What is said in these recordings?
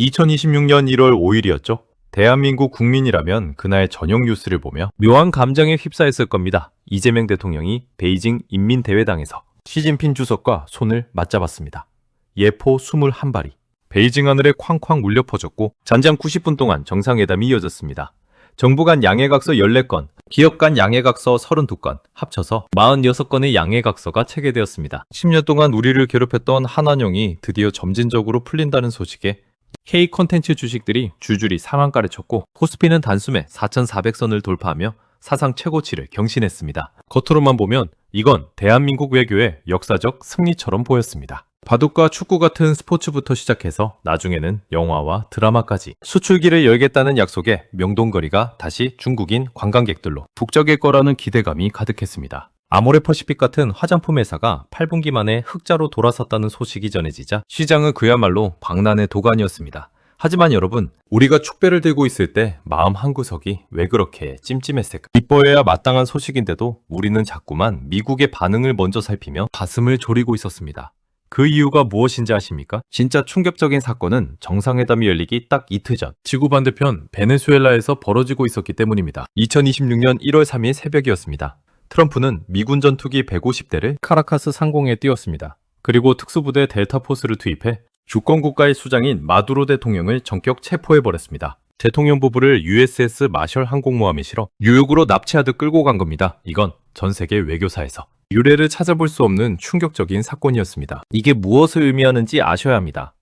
2026년 1월 5일이었죠. 대한민국 국민이라면 그날 저녁 뉴스를 보며 묘한 감정에 휩싸였을 겁니다. 이재명 대통령이 베이징 인민대회당에서 시진핑 주석과 손을 맞잡았습니다. 예포 21발이 베이징 하늘에 쾅쾅 울려 퍼졌고 잔장 90분 동안 정상회담이 이어졌습니다. 정부 간 양해각서 14건, 기업 간 양해각서 32건, 합쳐서 46건의 양해각서가 체계되었습니다. 10년 동안 우리를 괴롭혔던 한한용이 드디어 점진적으로 풀린다는 소식에 K 컨텐츠 주식들이 줄줄이 상한가를 쳤고 코스피는 단숨에 4,400선을 돌파하며 사상 최고치를 경신했습니다. 겉으로만 보면 이건 대한민국 외교의 역사적 승리처럼 보였습니다. 바둑과 축구 같은 스포츠부터 시작해서 나중에는 영화와 드라마까지 수출기를 열겠다는 약속에 명동거리가 다시 중국인 관광객들로 북적일 거라는 기대감이 가득했습니다. 아모레퍼시픽 같은 화장품 회사가 8분기 만에 흑자로 돌아섰다는 소식이 전해지자 시장은 그야말로 방난의 도가니였습니다. 하지만 여러분, 우리가 축배를 들고 있을 때 마음 한구석이 왜 그렇게 찜찜했을까? 기뻐해야 마땅한 소식인데도 우리는 자꾸만 미국의 반응을 먼저 살피며 가슴을 졸이고 있었습니다. 그 이유가 무엇인지 아십니까? 진짜 충격적인 사건은 정상회담이 열리기 딱 이틀 전 지구 반대편 베네수엘라에서 벌어지고 있었기 때문입니다. 2026년 1월 3일 새벽이었습니다. 트럼프는 미군 전투기 150대를 카라카스 상공에 띄웠습니다. 그리고 특수부대 델타포스를 투입해 주권 국가의 수장인 마두로 대통령을 전격 체포해버렸습니다. 대통령 부부를 USS 마셜 항공모함에 실어 뉴욕으로 납치하듯 끌고 간 겁니다. 이건 전 세계 외교사에서 유례를 찾아볼 수 없는 충격적인 사건이었습니다. 이게 무엇을 의미하는지 아셔야 합니다.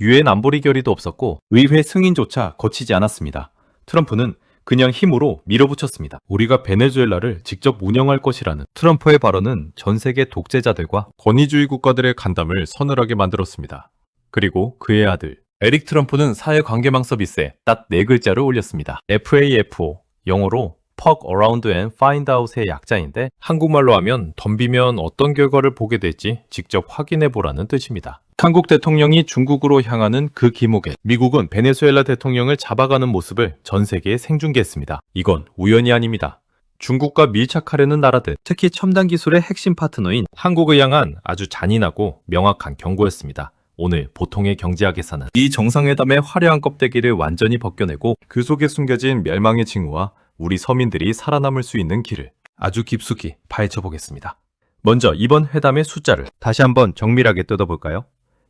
유엔 안보리 결의도 없었고 의회 승인조차 거치지 않았습니다. 트럼프는 그냥 힘으로 밀어붙였습니다. 우리가 베네수엘라를 직접 운영할 것이라는 트럼프의 발언은 전 세계 독재자들과 권위주의 국가들의 간담을 서늘하게 만들었습니다. 그리고 그의 아들 에릭 트럼프는 사회관계망 서비스에 딱 네 글자를 올렸습니다. FAFO 영어로 Fuck Around and Find Out의 약자인데 한국말로 하면 덤비면 어떤 결과를 보게 될지 직접 확인해 보라는 뜻입니다. 한국 대통령이 중국으로 향하는 그 기목에 미국은 베네수엘라 대통령을 잡아가는 모습을 전 세계에 생중계했습니다. 이건 우연이 아닙니다. 중국과 밀착하려는 나라들, 특히 첨단 기술의 핵심 파트너인 한국을 향한 아주 잔인하고 명확한 경고였습니다. 오늘 보통의 경제학에서는 이 정상회담의 화려한 껍데기를 완전히 벗겨내고 그 속에 숨겨진 멸망의 징후와 우리 서민들이 살아남을 수 있는 길을 아주 깊숙이 파헤쳐 보겠습니다. 먼저 이번 회담의 숫자를 다시 한번 정밀하게 뜯어볼까요?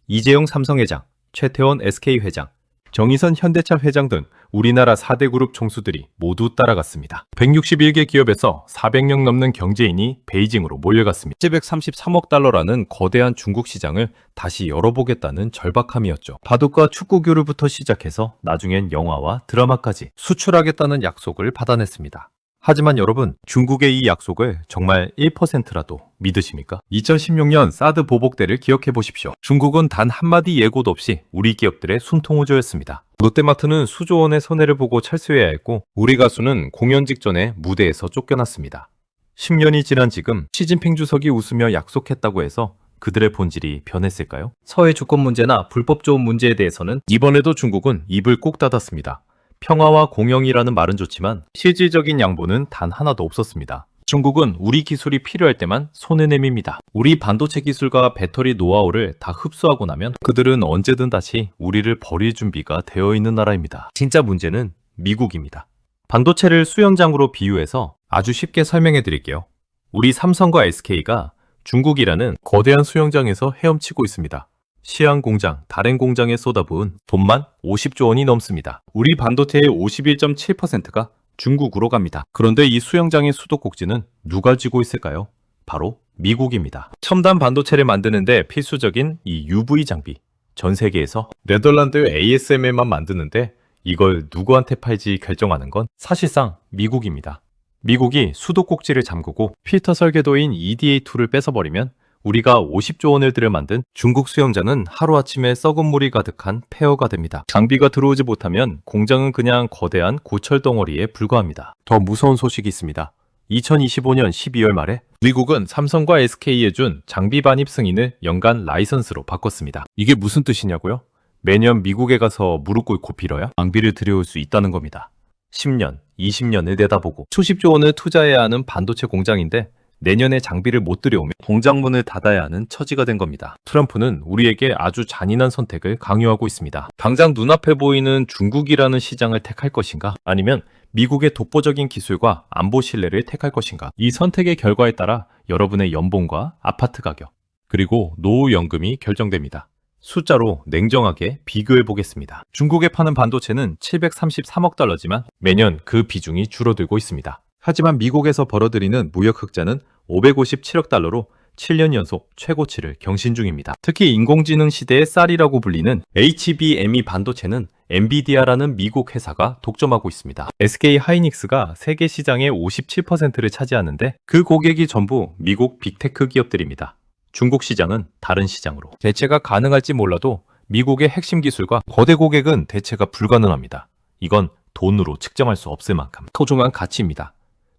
이재용 삼성 회장, 최태원 SK회장, 정의선 현대차 회장 등 우리나라 4대 그룹 총수들이 모두 따라갔습니다. 161개 기업에서 400명 넘는 경제인이 베이징으로 몰려갔습니다. 733억 달러라는 거대한 중국 시장을 다시 열어보겠다는 절박함이었죠. 바둑과 축구교류부터 시작해서 나중엔 영화와 드라마까지 수출하겠다는 약속을 받아냈습니다. 하지만 여러분, 중국의 이 약속을 정말 1%라도 믿으십니까? 2016년 사드 보복 때를 기억해 보십시오. 중국은 단 한마디 예고도 없이 우리 기업들의 숨통우조였습니다. 롯데마트는 수조 원의 손해를 보고 철수해야 했고, 우리 가수는 공연 직전에 무대에서 쫓겨났습니다. 10년이 지난 지금 시진핑 주석이 웃으며 약속했다고 해서 그들의 본질이 변했을까요? 서해 주권 문제나 불법 조업 문제에 대해서는 이번에도 중국은 입을 꼭 닫았습니다. 평화와 공영이라는 말은 좋지만 실질적인 양보는 단 하나도 없었습니다. 중국은 우리 기술이 필요할 때만 손에 내밉니다. 우리 반도체 기술과 배터리 노하우를 다 흡수하고 나면 그들은 언제든 다시 우리를 버릴 준비가 되어 있는 나라입니다. 진짜 문제는 미국입니다. 반도체를 수영장으로 비유해서 아주 쉽게 설명해 드릴게요. 우리 삼성과 SK가 중국이라는 거대한 수영장에서 헤엄치고 있습니다. 시안 공장, 다른 공장에 쏟아부은 돈만 50조 원이 넘습니다. 우리 반도체의 51.7%가 중국으로 갑니다. 그런데 이 수영장의 수도꼭지는 누가 쥐고 있을까요? 바로 미국입니다. 첨단 반도체를 만드는데 필수적인 이 UV 장비. 전 세계에서 네덜란드 ASML만 만드는데 이걸 누구한테 팔지 결정하는 건 사실상 미국입니다. 미국이 수도꼭지를 잠그고 필터 설계도인 EDA2를 뺏어버리면 우리가 50조 원을 들여 만든 중국 수영장은 하루아침에 썩은 물이 가득한 폐허가 됩니다. 장비가 들어오지 못하면 공장은 그냥 거대한 고철 덩어리에 불과합니다. 더 무서운 소식이 있습니다. 2025년 12월 말에 미국은 삼성과 SK에 준 장비 반입 승인을 연간 라이선스로 바꿨습니다. 이게 무슨 뜻이냐고요? 매년 미국에 가서 무릎 꿇고 빌어야 장비를 들여올 수 있다는 겁니다. 10년, 20년을 내다보고 수십조 원을 투자해야 하는 반도체 공장인데 내년에 장비를 못 들여오면 공장문을 닫아야 하는 처지가 된 겁니다. 트럼프는 우리에게 아주 잔인한 선택을 강요하고 있습니다. 당장 눈앞에 보이는 중국이라는 시장을 택할 것인가? 아니면 미국의 독보적인 기술과 안보 신뢰를 택할 것인가? 이 선택의 결과에 따라 여러분의 연봉과 아파트 가격, 그리고 노후연금이 결정됩니다. 숫자로 냉정하게 비교해 보겠습니다. 중국에 파는 반도체는 733억 달러지만 매년 그 비중이 줄어들고 있습니다. 하지만 미국에서 벌어들이는 무역 흑자는 557억 달러로 7년 연속 최고치를 경신 중입니다. 특히 인공지능 시대의 쌀이라고 불리는 HBME 반도체는 엔비디아라는 미국 회사가 독점하고 있습니다. SK 하이닉스가 세계 시장의 57%를 차지하는데 그 고객이 전부 미국 빅테크 기업들입니다. 중국 시장은 다른 시장으로 대체가 가능할지 몰라도 미국의 핵심 기술과 거대 고객은 대체가 불가능합니다. 이건 돈으로 측정할 수 없을 만큼 소중한 가치입니다.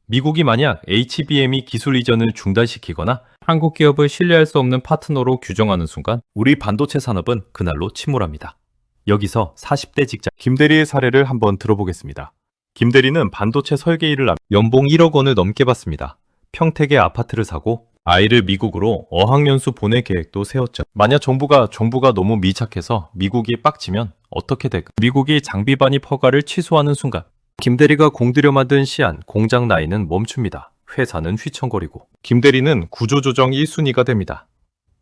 미국이 만약 HBM이 기술 이전을 중단시키거나 한국 기업을 신뢰할 수 없는 파트너로 규정하는 순간 우리 반도체 산업은 그날로 침몰합니다. 여기서 40대 직장 김대리의 사례를 한번 들어보겠습니다. 김대리는 반도체 설계 일을 연봉 1억 원을 넘게 받습니다. 평택에 아파트를 사고 아이를 미국으로 어학연수 보낼 계획도 세웠죠. 만약 정부가 정부가 너무 밀착해서 미국이 빡치면 어떻게 될까? 미국이 장비 반입 허가를 취소하는 순간 김대리가 공들여 만든 시안 공장 라인은 멈춥니다. 회사는 휘청거리고 김대리는 구조조정 1순위가 됩니다.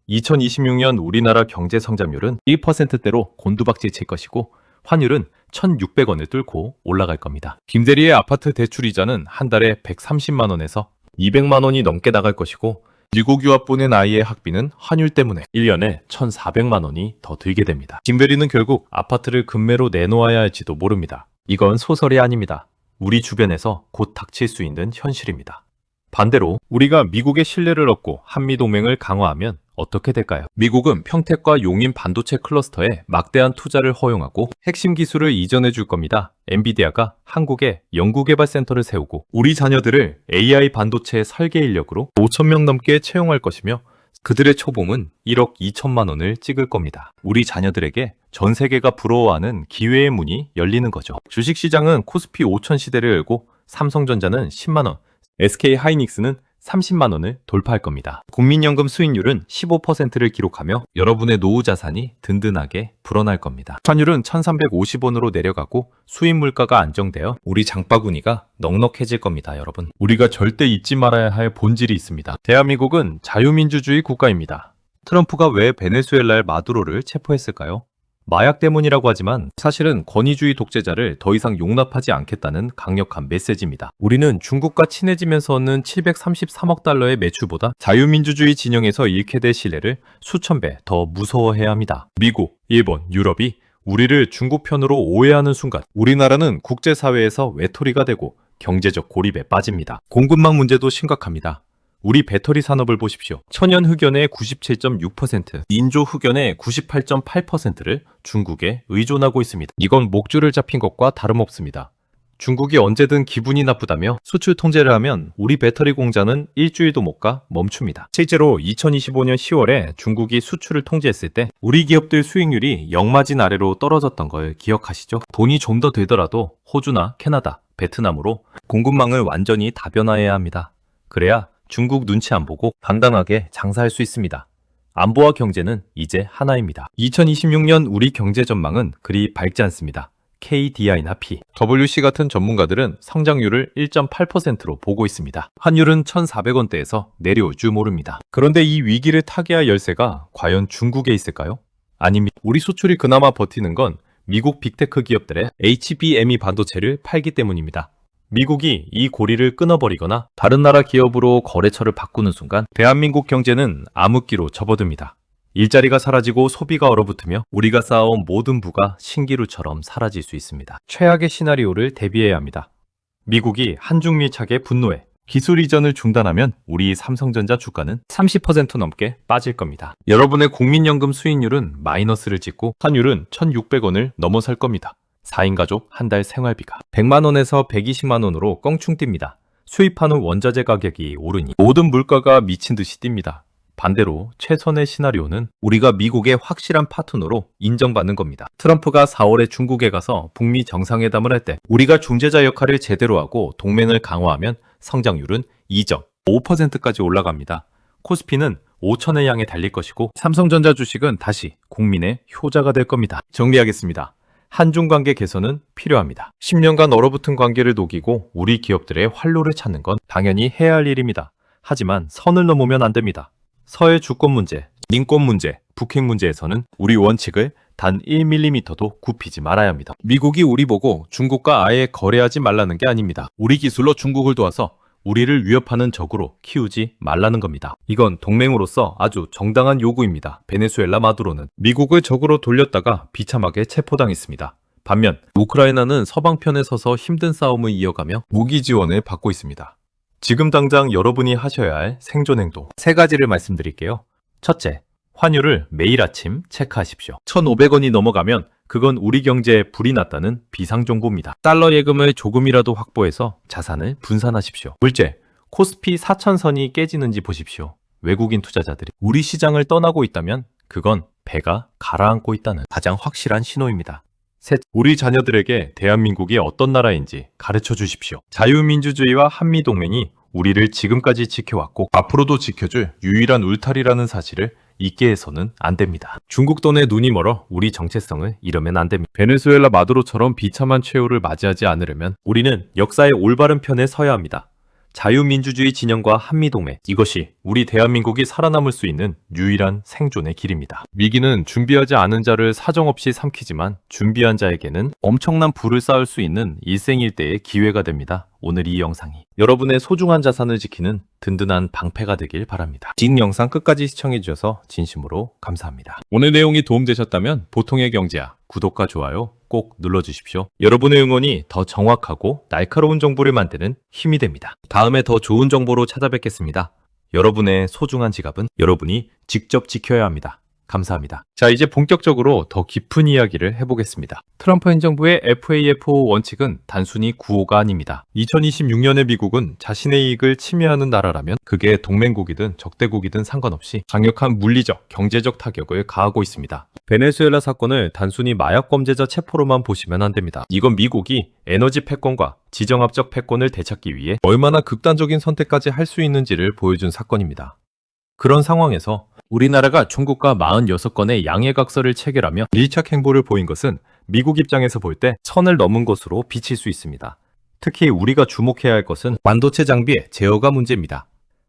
2026년 우리나라 경제 성장률은 1%대로 곤두박질 칠 것이고 환율은 1,600원을 뚫고 올라갈 겁니다. 김대리의 아파트 대출 이자는 한 달에 130만 원에서 200만 원이 넘게 나갈 것이고 미국 유학 보낸 아이의 학비는 환율 때문에 1년에 1,400만 원이 더 들게 됩니다. 김대리는 결국 아파트를 금매로 내놓아야 할지도 모릅니다. 이건 소설이 아닙니다. 우리 주변에서 곧 닥칠 수 있는 현실입니다. 반대로 우리가 미국의 신뢰를 얻고 한미 동맹을 강화하면 어떻게 될까요? 미국은 평택과 용인 반도체 클러스터에 막대한 투자를 허용하고 핵심 기술을 이전해 줄 겁니다. 엔비디아가 한국에 연구개발센터를 세우고 우리 자녀들을 AI 반도체 설계 인력으로 5천 명 넘게 채용할 것이며 그들의 초봉은 1억 2천만 원을 찍을 겁니다. 우리 자녀들에게 전 세계가 부러워하는 기회의 문이 열리는 거죠. 주식시장은 코스피 5천 시대를 열고 삼성전자는 10만 원, SK 하이닉스는 30만 원을 돌파할 겁니다. 국민연금 수익률은 15%를 기록하며 여러분의 노후 자산이 든든하게 불어날 겁니다. 환율은 1350원으로 내려가고 수입 물가가 안정되어 우리 장바구니가 넉넉해질 겁니다, 여러분. 우리가 절대 잊지 말아야 할 본질이 있습니다. 대한민국은 자유민주주의 국가입니다. 트럼프가 왜 베네수엘라의 마두로를 체포했을까요? 마약 때문이라고 하지만 사실은 권위주의 독재자를 더 이상 용납하지 않겠다는 강력한 메시지입니다. 우리는 중국과 친해지면서 얻는 733억 달러의 매출보다 자유민주주의 진영에서 잃게 될 신뢰를 수천 배 더 무서워해야 합니다. 미국, 일본, 유럽이 우리를 중국 편으로 오해하는 순간 우리나라는 국제사회에서 외톨이가 되고 경제적 고립에 빠집니다. 공급망 문제도 심각합니다. 우리 배터리 산업을 보십시오. 천연 흑연의 97.6%, 인조 흑연의 98.8%를 중국에 의존하고 있습니다. 이건 목줄을 잡힌 것과 다름없습니다. 중국이 언제든 기분이 나쁘다며 수출 통제를 하면 우리 배터리 공장은 일주일도 못 가 멈춥니다. 실제로 2025년 10월에 중국이 수출을 통제했을 때 우리 기업들 수익률이 역마진 아래로 떨어졌던 걸 기억하시죠? 돈이 좀 더 되더라도 호주나 캐나다, 베트남으로 공급망을 완전히 다변화해야 합니다. 그래야 중국 눈치 안 보고 당당하게 장사할 수 있습니다. 안보와 경제는 이제 하나입니다. 2026년 우리 경제 전망은 그리 밝지 않습니다. KDI나 P, WC 같은 전문가들은 성장률을 1.8%로 보고 있습니다. 환율은 1,400원대에서 내려올 줄 모릅니다. 그런데 이 위기를 타개할 열쇠가 과연 중국에 있을까요? 아닙니다. 우리 수출이 그나마 버티는 건 미국 빅테크 기업들의 HBME 반도체를 팔기 때문입니다. 미국이 이 고리를 끊어버리거나 다른 나라 기업으로 거래처를 바꾸는 순간 대한민국 경제는 암흑기로 접어듭니다. 일자리가 사라지고 소비가 얼어붙으며 우리가 쌓아온 모든 부가 신기루처럼 사라질 수 있습니다. 최악의 시나리오를 대비해야 합니다. 미국이 한중밀착에 분노해 기술 이전을 중단하면 우리 삼성전자 주가는 30% 넘게 빠질 겁니다. 여러분의 국민연금 수익률은 마이너스를 찍고 환율은 1,600원을 넘어설 겁니다. 4인 가족 한 달 생활비가 100만 원에서 120만 원으로 껑충 뜁니다. 수입하는 원자재 가격이 오르니 모든 물가가 미친 듯이 뜁니다. 반대로 최선의 시나리오는 우리가 미국의 확실한 파트너로 인정받는 겁니다. 트럼프가 4월에 중국에 가서 북미 정상회담을 할 때 우리가 중재자 역할을 제대로 하고 동맹을 강화하면 성장률은 2점, 5%까지 올라갑니다. 코스피는 5천을 향해 달릴 것이고 삼성전자 주식은 다시 국민의 효자가 될 겁니다. 정리하겠습니다. 한중 관계 개선은 필요합니다. 10년간 얼어붙은 관계를 녹이고 우리 기업들의 활로를 찾는 건 당연히 해야 할 일입니다. 하지만 선을 넘으면 안 됩니다. 서해 주권 문제, 인권 문제, 북핵 문제에서는 우리 원칙을 단 1mm도 굽히지 말아야 합니다. 미국이 우리 보고 중국과 아예 거래하지 말라는 게 아닙니다. 우리 기술로 중국을 도와서 우리를 위협하는 적으로 키우지 말라는 겁니다. 이건 동맹으로서 아주 정당한 요구입니다. 베네수엘라 마두로는 미국을 적으로 돌렸다가 비참하게 체포당했습니다. 반면 우크라이나는 서방편에 서서 힘든 싸움을 이어가며 무기 지원을 받고 있습니다. 지금 당장 여러분이 하셔야 할 생존 행동 세 가지를 말씀드릴게요. 첫째, 환율을 매일 아침 체크하십시오. 1,500원이 넘어가면 그건 우리 경제에 불이 났다는 비상정보입니다. 달러 예금을 조금이라도 확보해서 자산을 분산하십시오. 둘째, 코스피 4천선이 깨지는지 보십시오. 외국인 투자자들이 우리 시장을 떠나고 있다면 그건 배가 가라앉고 있다는 가장 확실한 신호입니다. 셋, 우리 자녀들에게 대한민국이 어떤 나라인지 가르쳐 주십시오. 자유민주주의와 한미동맹이 우리를 지금까지 지켜왔고 앞으로도 지켜줄 유일한 울타리라는 사실을 잊게 해서는 안 됩니다. 중국 돈에 눈이 멀어 우리 정체성을 잃으면 안 됩니다. 베네수엘라 마두로처럼 비참한 최후를 맞이하지 않으려면 우리는 역사의 올바른 편에 서야 합니다. 자유민주주의 진영과 한미동맹 이것이 우리 대한민국이 살아남을 수 있는 유일한 생존의 길입니다. 위기는 준비하지 않은 자를 사정없이 삼키지만 준비한 자에게는 엄청난 부를 쌓을 수 있는 일생일대의 기회가 됩니다. 오늘 이 영상이 여러분의 소중한 자산을 지키는 든든한 방패가 되길 바랍니다. 긴 영상 끝까지 시청해주셔서 진심으로 감사합니다. 오늘 내용이 도움되셨다면 보통의 경제야 구독과 좋아요 꼭 눌러주십시오. 여러분의 응원이 더 정확하고 날카로운 정보를 만드는 힘이 됩니다. 다음에 더 좋은 정보로 찾아뵙겠습니다. 여러분의 소중한 지갑은 여러분이 직접 지켜야 합니다. 감사합니다. 자, 이제 본격적으로 더 깊은 이야기를 해보겠습니다. 트럼프 행정부의 FAFO 원칙은 단순히 구호가 아닙니다. 2026년의 미국은 자신의 이익을 침해하는 나라라면 그게 동맹국이든 적대국이든 상관없이 강력한 물리적, 경제적 타격을 가하고 있습니다. 베네수엘라 사건을 단순히 마약 범죄자 체포로만 보시면 안 됩니다. 이건 미국이 에너지 패권과 지정학적 패권을 되찾기 위해 얼마나 극단적인 선택까지 할 수 있는지를 보여준 사건입니다. 그런 상황에서 우리나라가 중국과 46건의 양해각서를 체결하며 밀착 행보를 보인 것은 미국 입장에서 볼때 선을 넘은 것으로 비칠 수 있습니다. 특히 우리가 주목해야 할 것은 반도체 장비의 제어가 문제입니다.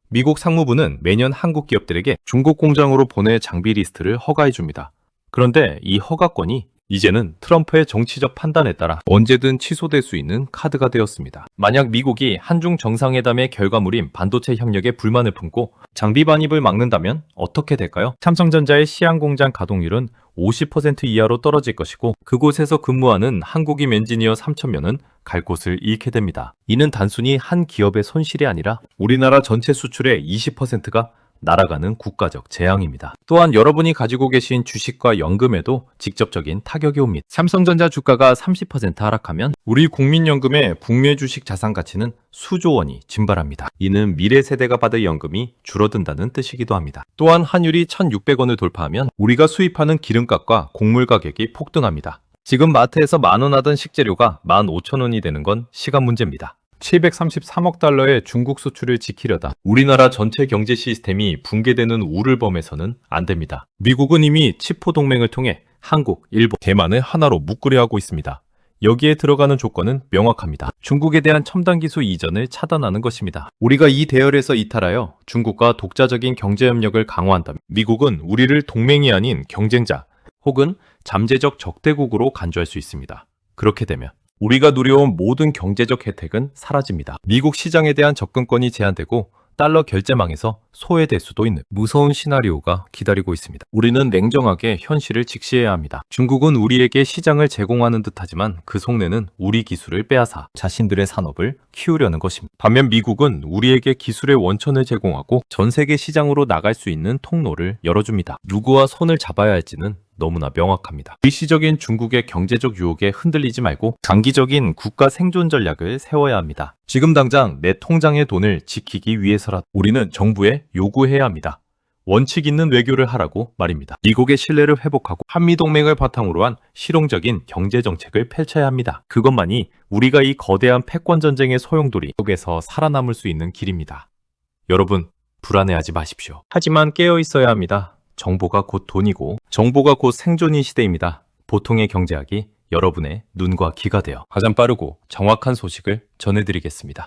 미국 상무부는 매년 한국 기업들에게 중국 공장으로 보낼 장비 리스트를 허가해 줍니다. 그런데 이 허가권이 이제는 트럼프의 정치적 판단에 따라 언제든 취소될 수 있는 카드가 되었습니다. 만약 미국이 한중 정상회담의 결과물인 반도체 협력에 불만을 품고 장비 반입을 막는다면 어떻게 될까요? 삼성전자의 시안 공장 가동률은 50% 이하로 떨어질 것이고 그곳에서 근무하는 한국인 엔지니어 3천명은 갈 곳을 잃게 됩니다. 이는 단순히 한 기업의 손실이 아니라 우리나라 전체 수출의 20%가 날아가는 국가적 재앙입니다. 또한 여러분이 가지고 계신 주식과 연금에도 직접적인 타격이 옵니다. 삼성전자 주가가 30% 하락하면 우리 국민연금의 국내 주식 자산 가치는 수조 원이 증발합니다. 이는 미래 세대가 받을 연금이 줄어든다는 뜻이기도 합니다. 또한 환율이 1,600원을 돌파하면 우리가 수입하는 기름값과 곡물 가격이 폭등합니다. 지금 마트에서 만원 하던 식재료가 15,000원이 되는 건 시간 문제입니다. 733억 달러의 중국 수출을 지키려다 우리나라 전체 경제 시스템이 붕괴되는 우를 범해서는 안 됩니다. 미국은 이미 치포 동맹을 통해 한국, 일본, 대만을 하나로 묶으려 하고 있습니다. 여기에 들어가는 조건은 명확합니다. 중국에 대한 첨단 기술 이전을 차단하는 것입니다. 우리가 이 대열에서 이탈하여 중국과 독자적인 경제 협력을 강화한다면 미국은 우리를 동맹이 아닌 경쟁자 혹은 잠재적 적대국으로 간주할 수 있습니다. 그렇게 되면 우리가 누려온 모든 경제적 혜택은 사라집니다. 미국 시장에 대한 접근권이 제한되고 달러 결제망에서 소외될 수도 있는 무서운 시나리오가 기다리고 있습니다. 우리는 냉정하게 현실을 직시해야 합니다. 중국은 우리에게 시장을 제공하는 듯하지만 그 속내는 우리 기술을 빼앗아 자신들의 산업을 키우려는 것입니다. 반면 미국은 우리에게 기술의 원천을 제공하고 전 세계 시장으로 나갈 수 있는 통로를 열어줍니다. 누구와 손을 잡아야 할지는 너무나 명확합니다. 일시적인 중국의 경제적 유혹에 흔들리지 말고 장기적인 국가 생존 전략을 세워야 합니다. 지금 당장 내 통장의 돈을 지키기 위해서라 우리는 정부에 요구해야 합니다. 원칙 있는 외교를 하라고 말입니다. 미국의 신뢰를 회복하고 한미동맹을 바탕으로 한 실용적인 경제 정책을 펼쳐야 합니다. 그것만이 우리가 이 거대한 패권 전쟁의 소용돌이 속에서 살아남을 수 있는 길입니다. 여러분, 불안해하지 마십시오. 하지만 깨어 있어야 합니다. 정보가 곧 돈이고, 정보가 곧 생존인 시대입니다. 보통의 경제학이 여러분의 눈과 귀가 되어 가장 빠르고 정확한 소식을 전해드리겠습니다.